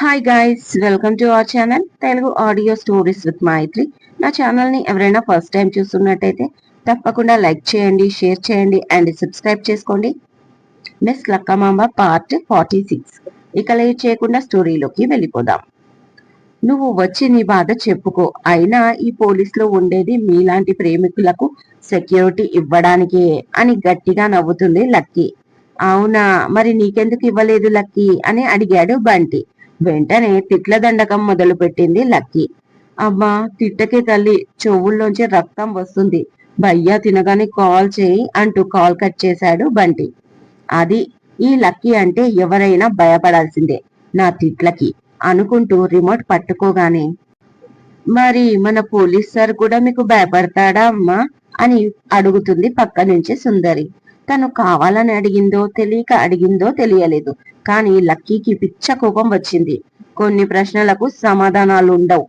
Hi guys welcome to our channel Telugu audio stories with Maithri నా ఛానల్ని ఎవరైనా first time చూస్తున్నట్టయితే తప్పకుండా లైక్ చేయండి షేర్ చేయండి అండ్ సబ్స్క్రైబ్ చేసుకోండి. Miss Lakkamamba part forty six ఇక లేట్ చేయకుండా స్టోరీలోకి వెళ్ళిపోదాం. నువ్వు వచ్చి నీ బాధ చెప్పుకో. అయినా ఈ పోలీసులో ఉండేది మీలాంటి ప్రేమికులకు సెక్యూరిటీ ఇవ్వడానికే అని గట్టిగా నవ్వుతుంది లక్కీ. అవునా? మరి నీకెందుకు ఇవ్వలేదు లక్కీ? అని అడిగాడు బంటి. వెంటనే తిట్ల దండకం మొదలు పెట్టింది లక్కీ. అమ్మా తిట్టకే తల్లి చెవుల్లోంచి రక్తం వస్తుంది. భయ్యా తినగానే కాల్ చేయి అంటూ కాల్ కట్ చేశాడు బంటి. అది ఈ లక్కీ అంటే ఎవరైనా భయపడాల్సిందే నా తిట్లకి అనుకుంటూ రిమోట్ పట్టుకోగానే. మరి మన పోలీస్ సార్ కూడా మీకు భయపడతాడా అమ్మా? అని అడుగుతుంది పక్క నుంచి సుందరి. తను కావాలని అడిగిందో తెలియక అడిగిందో తెలియలేదు. కానీ లక్కీకి పిచ్చ కోపం వచ్చింది. కొన్ని ప్రశ్నలకు సమాధానాలు ఉండవు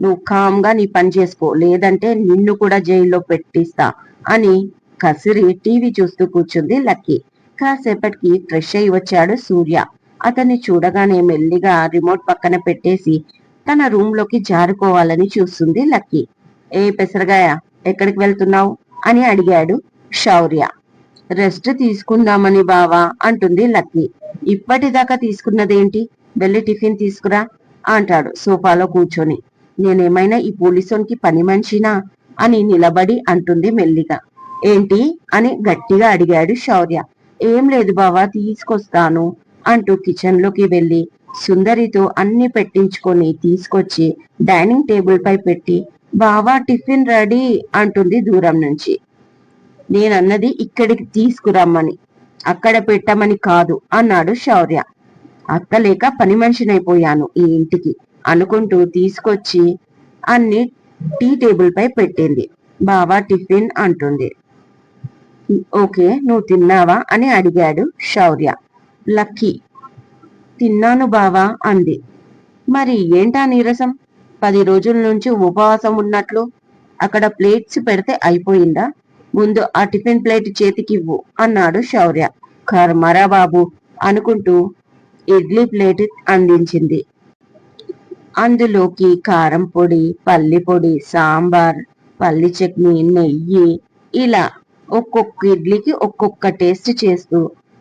నువ్వు కామ్గా నీ పని చేసుకో లేదంటే నిన్ను కూడా జైల్లో పెట్టిస్తా అని కసిరి టీవీ చూస్తూ కూర్చుంది లక్కీ. కాసేపటికి ఫ్రెష్ అయి వచ్చాడు సూర్య. అతన్ని చూడగానే మెల్లిగా రిమోట్ పక్కన పెట్టేసి తన రూమ్లోకి జారుకోవాలని చూస్తుంది లక్కీ. ఏ పెసరగాయ ఎక్కడికి వెళ్తున్నావు? అని అడిగాడు శౌర్య. రెస్ట్ తీసుకుందామని బావా అంటుంది లక్కీ ఇప్పటిదాకా తీసుకున్నదేంటి? వెళ్ళి టిఫిన్ తీసుకురా అంటాడు సోఫాలో కూర్చొని. నేనేమైనా ఈ పోలీసునికి పని మనిషినా? అని నిలబడి అంటుంది మెల్లిగా. ఏంటి? అని గట్టిగా అడిగాడు శౌర్య. ఏం లేదు బావా తీసుకొస్తాను అంటూ కిచెన్లోకి వెళ్ళి సుందరితో అన్ని పెట్టించుకొని తీసుకొచ్చి డైనింగ్ టేబుల్ పై పెట్టి బావా టిఫిన్ రెడీ అంటుంది దూరం నుంచి. నేనన్నది ఇక్కడికి తీసుకురమ్మని. అక్కడ పెట్టమని కాదు అన్నాడు శౌర్య. అక్కలేక పని మనిషినైపోయాను ఈ ఇంటికి అనుకుంటూ తీసుకొచ్చి అన్ని టీ టేబుల్ పై పెట్టింది. బావా టిఫిన్ అంటుంది. ఓకే నువ్వు తిన్నావా అని అడిగాడు శౌర్య. లక్కీ. తిన్నాను బావా అంది. మరి ఏంటా నీరసం? పది రోజుల నుంచి ఉపవాసం ఉన్నట్లు? అక్కడ ప్లేట్స్ పెడితే అయిపోయిందా? ముందు ఆ టిఫిన్ ప్లేట్ చేతికివ్వు అన్నాడు శౌర్య. కర్మరా బాబు అనుకుంటూ ఇడ్లీ ప్లేట్ అందించింది. అందులోకి కారం పొడి పల్లి పొడి సాంబార్ పల్లి చట్నీ నెయ్యి ఇలా ఒక్కొక్క ఇడ్లీకి ఒక్కొక్క టేస్ట్ చేస్తూ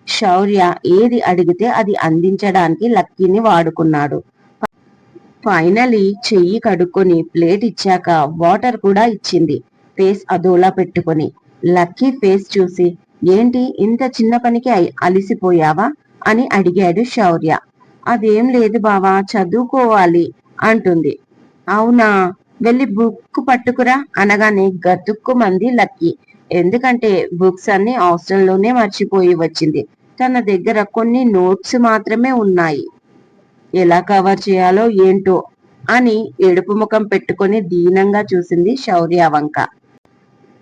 శౌర్య ఏది అడిగితే అది అందించడానికి లక్కీని వాడుకున్నాడు. ఫైనలీ చెయ్యి కడుక్కొని ప్లేట్ ఇచ్చాక వాటర్ కూడా ఇచ్చింది. ఫేస్ అదోలా పెట్టుకొని లక్కీ ఫేస్ చూసి ఏంటి ఇంత చిన్న పనికి అలిసిపోయావా? అని అడిగాడు శౌర్య. అదేం లేదు బావా చదువుకోవాలి అంటుంది. అవునా? వెళ్ళి బుక్ పట్టుకురా అనగానే గతుక్కు మంది లక్కీ. ఎందుకంటే బుక్స్ అన్ని హాస్టల్లోనే మర్చిపోయి వచ్చింది. తన దగ్గర కొన్ని నోట్స్ మాత్రమే ఉన్నాయి. ఎలా కవర్ చేయాలో ఏంటో అని ఎడుపు ముఖం పెట్టుకొని దీనంగా చూసింది శౌర్య వంక.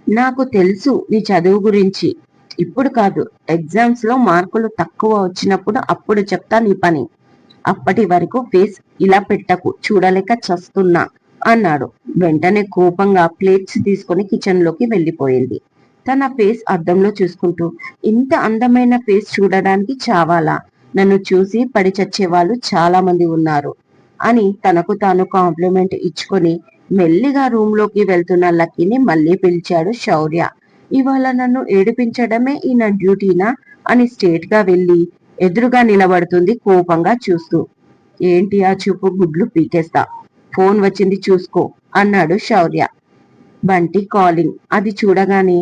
నాకు తెలుసు నీ చదువు గురించి. ఇప్పుడు కాదు ఎగ్జామ్స్లో మార్కులు తక్కువ వచ్చినప్పుడు అప్పుడు చెప్తా నీ పని. అప్పటి వరకు ఫేస్ ఇలా పెట్టకు చూడలేక చస్తున్నా అన్నాడు. వెంటనే కోపంగా ప్లేట్స్ తీసుకుని కిచెన్లోకి వెళ్ళిపోయింది తన ఫేస్ అద్దంలో చూసుకుంటూ ఇంత అందమైన ఫేస్ చూడడానికి చావాలా? నన్ను చూసి పడి చచ్చే వాళ్ళు చాలా మంది ఉన్నారు అని తనకు తాను కాంప్లిమెంట్ ఇచ్చుకొని మెల్లిగా రూమ్లోకి వెళ్తున్న లక్కీని మళ్ళీ పిలిచాడు శౌర్య. ఇవాళ నన్ను ఏడిపించడమే ఈ డ్యూటీనా అని స్టేట్గా వెళ్ళి ఎదురుగా నిలబడుతుంది కోపంగా చూస్తూ. ఏంటి ఆ చూపు? గుడ్లు పీకేస్తా. ఫోన్ వచ్చింది చూసుకో అన్నాడు శౌర్య. బంటి కాలింగ్ అది చూడగానే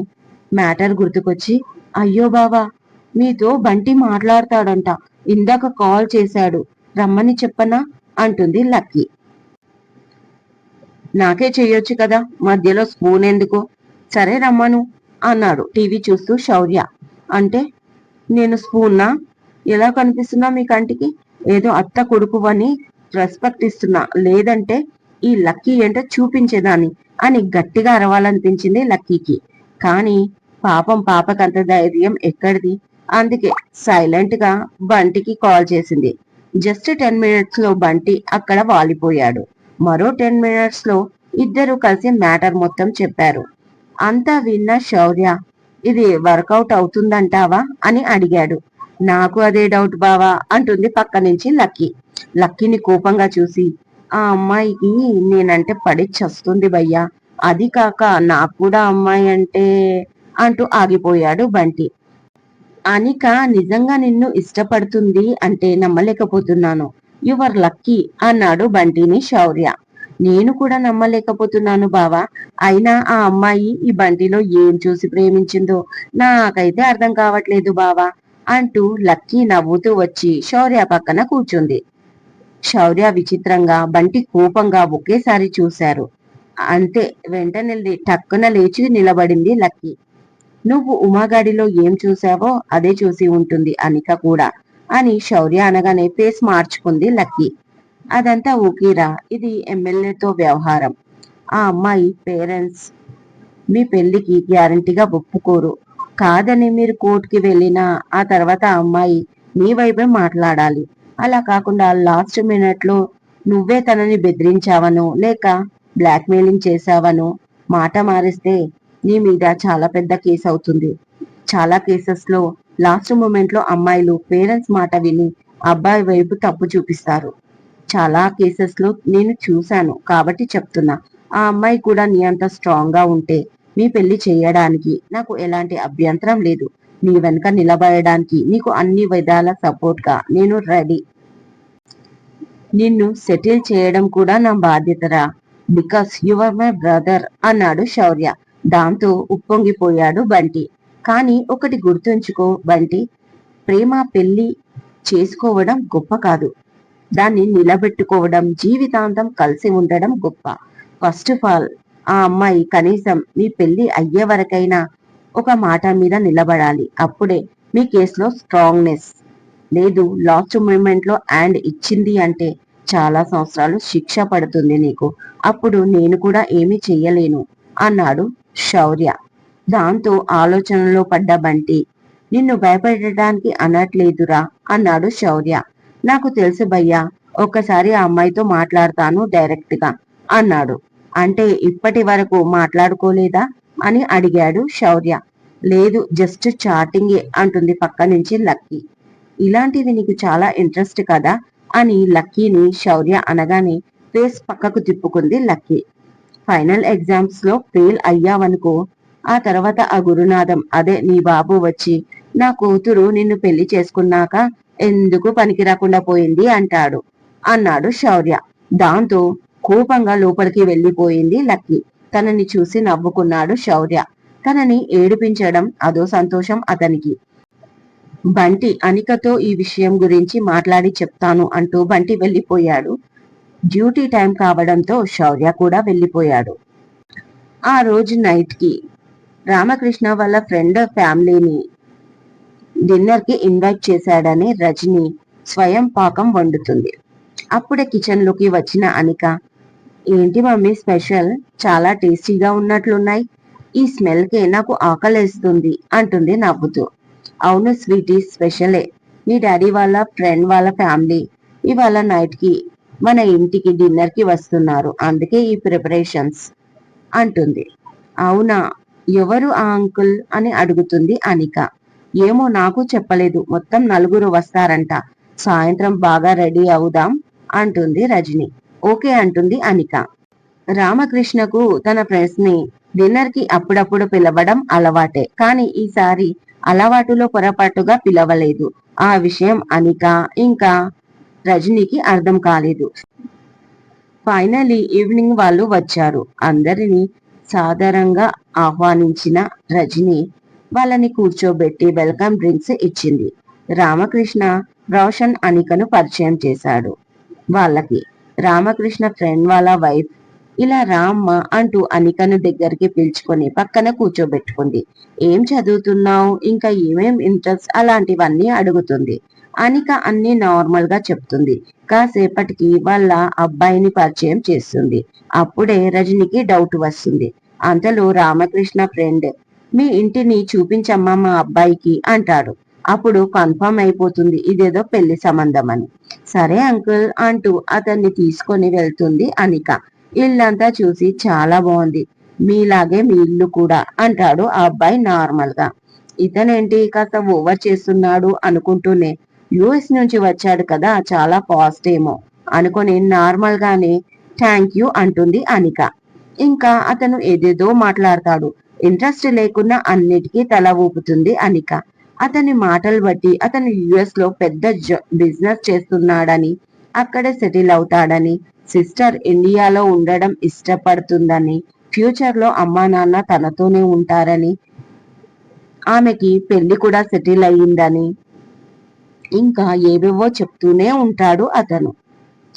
మ్యాటర్ గుర్తుకొచ్చి అయ్యో బావా మీతో బంటి మాట్లాడతాడంట. ఇందాక కాల్ చేశాడు. రమ్మని చెప్పనా? అంటుంది లక్కీ. నాకే చెయ్యొచ్చు కదా మధ్యలో స్పూన్ ఎందుకు? సరే రమ్మను అన్నాడు టీవీ చూస్తూ శౌర్య. అంటే నేను స్పూన్నా ఎలా కనిపిస్తున్నా మీ కంటికి? ఏదో అత్త కొడుకు అని రెస్పెక్ట్ ఇస్తున్నా. లేదంటే ఈ లక్కీ ఏంటో చూపించేదాన్ని అని గట్టిగా అరవాలనిపించింది లక్కీకి. కానీ పాపం పాపకంత ధైర్యం ఎక్కడిది? అందుకే సైలెంట్గా బంటికి కాల్ చేసింది. జస్ట్ టెన్ మినిట్స్లో బంటి అక్కడ వాలిపోయాడు. మరో టెన్ మినిట్స్లో ఇద్దరు కలిసి మ్యాటర్ మొత్తం చెప్పారు. అంతా విన్న శౌర్య ఇది వర్కౌట్ అవుతుందంటావా? అని అడిగాడు. నాకు అదే డౌట్ బావా అంటుంది పక్క నుంచి లక్కీ. లక్కీని కోపంగా చూసి ఆ అమ్మాయికి నేనంటే పడి చస్తుంది భయ్యా అది కాక నాకు కూడా అమ్మాయి అంటే అంటూ ఆగిపోయాడు బంటి. అనిక నిజంగా నిన్ను ఇష్టపడుతుంది అంటే నమ్మలేకపోతున్నాను. యువర్ లక్కీ అన్నాడు బంటిని శౌర్య. నేను కూడా నమ్మలేకపోతున్నాను బావా. అయినా ఆ అమ్మాయి ఈ బంటిలో ఏం చూసి ప్రేమించిందో నాకైతే అర్థం కావట్లేదు బావా అంటూ లక్కీ నవ్వుతూ వచ్చి శౌర్య పక్కన కూర్చుంది. శౌర్య విచిత్రంగా బంటి కోపంగా ఒకేసారి చూశారు. అంతే వెంటనే టక్కున లేచి నిలబడింది లక్కీ. నువ్వు ఉమాగాడిలో ఏం చూసావో అదే చూసి ఉంటుంది అనిక కూడా. అని శౌర్య అనగానే ఫేస్ మార్చుకుంది లక్కీ. అదంతా ఊకిరా? ఇది ఎమ్మెల్యేతో వ్యవహారం. ఆ అమ్మాయి పేరెంట్స్ మీ పెళ్ళికి గ్యారంటీగా ఒప్పుకోరు. కాదని మీరు కోర్టుకి వెళ్ళినా ఆ తర్వాత ఆ అమ్మాయి మీ వైపే మాట్లాడాలి. అలా కాకుండా లాస్ట్ మినిట్లో నువ్వే తనని బెదిరించావను లేక బ్లాక్మెయిలింగ్ చేశావను మాట మారిస్తే నీ మీద చాలా పెద్ద కేసు అవుతుంది చాలా కేసెస్లో లాస్ట్ మూమెంట్లో అమ్మాయిలు పేరెంట్స్ మాట విని అబ్బాయి వైపు తప్పు చూపిస్తారు. చాలా కేసెస్లో నేను చూశాను కాబట్టి చెప్తున్నా. ఆ అమ్మాయి కూడా నీ అంత స్ట్రాంగ్గా ఉంటే మీ పెళ్ళి చేయడానికి నాకు ఎలాంటి అభ్యంతరం లేదు. నీ వెనుక నిలబడడానికి నీకు అన్ని విధాల సపోర్ట్గా నేను రెడీ. నిన్ను సెటిల్ చేయడం కూడా నా బాధ్యతరా? బికాస్ యువర్ మై బ్రదర్ అన్నాడు శౌర్య. దాంతో ఉప్పొంగిపోయాడు బంటి. కానీ ఒకటి గుర్తుంచుకో బంటి. ప్రేమ పెళ్ళి చేసుకోవడం గొప్ప కాదు. దాన్ని నిలబెట్టుకోవడం జీవితాంతం కలిసి ఉండడం గొప్ప. ఫస్ట్ ఆఫ్ ఆల్ ఆ అమ్మాయి కనీసం మీ పెళ్ళి అయ్యే వరకైనా ఒక మాట మీద నిలబడాలి. అప్పుడే మీ కేసులో స్ట్రాంగ్నెస్. లేదు లాస్ట్ మూమెంట్లో అండ్ ఇచ్చింది అంటే చాలా సంవత్సరాలు శిక్ష పడుతుంది నీకు. అప్పుడు నేను కూడా ఏమీ చెయ్యలేను అన్నాడు శౌర్య. దాంతో ఆలోచనలో పడ్డ బంటి నిన్ను భయపెట్టడానికి అనట్లేదురా అన్నాడు శౌర్య. నాకు తెలుసు భయ్యా ఒక్కసారి ఆ అమ్మాయితో మాట్లాడతాను డైరెక్ట్గా అన్నాడు. అంటే ఇప్పటి వరకు మాట్లాడుకోలేదా? అని అడిగాడు శౌర్య. లేదు జస్ట్ చాటింగే అంటుంది పక్క నుంచి లక్కీ. ఇలాంటివి నీకు చాలా ఇంట్రెస్ట్ కదా అని లక్కీని శౌర్య అనగానే ఫేస్ పక్కకు తిప్పుకుంది లక్కీ. ఫైనల్ ఎగ్జామ్స్లో ఫెయిల్ అయ్యావనుకో ఆ తర్వాత ఆ గురునాథం అదే నీ బాబు వచ్చి నా కూతురు నిన్ను పెళ్ళి చేసుకున్నాక ఎందుకు పనికి రాకుండా పోయింది అంటాడు అన్నాడు శౌర్య. దాంతో కోపంగా లోపలికి వెళ్ళిపోయింది లక్కీ. తనని చూసి నవ్వుకున్నాడు శౌర్య. తనని ఏడిపించడం అదో సంతోషం అతనికి. బంటి అనికతో ఈ విషయం గురించి మాట్లాడి చెప్తాను అంటూ బంటి వెళ్ళిపోయాడు డ్యూటీ టైం కావడంతో శౌర్య కూడా వెళ్ళిపోయాడు ఆ రోజు నైట్కి రామకృష్ణ వాళ్ళ ఫ్రెండ్ ఫ్యామిలీని డిన్నర్కి ఇన్వైట్ చేశాడని రజని స్వయం పాకం వండుతుంది. అప్పుడే కిచెన్లోకి వచ్చిన అనిక ఏంటి మమ్మీ స్పెషల్ చాలా టేస్టీగా ఉన్నట్లున్నాయి. ఈ స్మెల్కే నాకు ఆకలేస్తుంది అంటుంది నవ్వుతూ. అవును స్వీటీ స్పెషలే మీ డాడీ వాళ్ళ ఫ్రెండ్ వాళ్ళ ఫ్యామిలీ ఇవాళ నైట్కి మన ఇంటికి డిన్నర్కి వస్తున్నారు. అందుకే ఈ ప్రిపరేషన్స్ అంటుంది. అవునా? ఎవరు ఆ అంకుల్ అని అడుగుతుంది అనిక. ఏమో నాకు చెప్పలేదు మొత్తం నలుగురు వస్తారంట. సాయంత్రం బాగా రెడీ అవుదాం అంటుంది రజని. ఓకే అంటుంది అనిక. రామకృష్ణకు తన ఫ్రెండ్స్ని డిన్నర్కి అప్పుడప్పుడు పిలవడం అలవాటే కానీ ఈసారి అలవాటులో పొరపాటుగా పిలవలేదు. ఆ విషయం అనిక ఇంకా రజనీకి అర్థం కాలేదు. ఫైనలీ ఈవినింగ్ వాళ్ళు వచ్చారు. అందరినీ సాధారణంగా ఆహ్వానించిన రజని వాళ్ళని కూర్చోబెట్టి వెల్కమ్ డ్రింక్స్ ఇచ్చింది. రామకృష్ణ రోషన్ అనికను పరిచయం చేశాడు. వాళ్ళకి రామకృష్ణ ఫ్రెండ్ వాళ్ళ వైఫ్ ఇలా రామ్మ అంటూ అనికను దగ్గరికి పిలుచుకొని పక్కన కూర్చోబెట్టుకుంది. ఏం చదువుతున్నావు? ఇంకా ఏమేం ఇంట్రెస్ట్ అలాంటివన్నీ అడుగుతుంది. అనిక అన్ని నార్మల్గా చెప్తుంది. కాసేపటికి వాళ్ళ అబ్బాయిని పరిచయం చేస్తుంది. అప్పుడే రజనికి డౌట్ వస్తుంది. అంతలో రామకృష్ణ ఫ్రెండ్ మీ ఇంటిని చూపించమ్మా మా అబ్బాయికి అంటాడు. అప్పుడు కన్ఫర్మ్ అయిపోతుంది ఇదేదో పెళ్ళి సంబంధం అని సరే అంకుల్ అంటూ అతన్ని తీసుకొని వెళ్తుంది అనిక. ఇల్లంతా చూసి చాలా బాగుంది. మీలాగే మీ ఇల్లు కూడా అంటాడు ఆ అబ్బాయి నార్మల్గా ఇతనేంటి కాస్త ఓవర్ చేస్తున్నాడు అనుకుంటూనే యుఎస్ నుంచి వచ్చాడు కదా చాలా కాస్ట్ ఏమో అనుకొని నార్మల్ గానే థ్యాంక్ యూ అంటుంది అనిక. ఇంకా అతను ఏదేదో మాట్లాడతాడు. ఇంట్రెస్ట్ లేకున్నా అన్నిటికీ తల ఊపుతుంది అనిక. అతని మాటలు బట్టి అతను యుఎస్లో పెద్ద బిజినెస్ చేస్తున్నాడని అక్కడే సెటిల్ అవుతాడని సిస్టర్ ఇండియాలో ఉండడం ఇష్టపడుతుందని ఫ్యూచర్లో అమ్మా నాన్న తనతోనే ఉంటారని ఆమెకి పెళ్ళి కూడా సెటిల్ అయ్యిందని ఇంకా ఏవేవో చెప్తూనే ఉంటాడు అతను.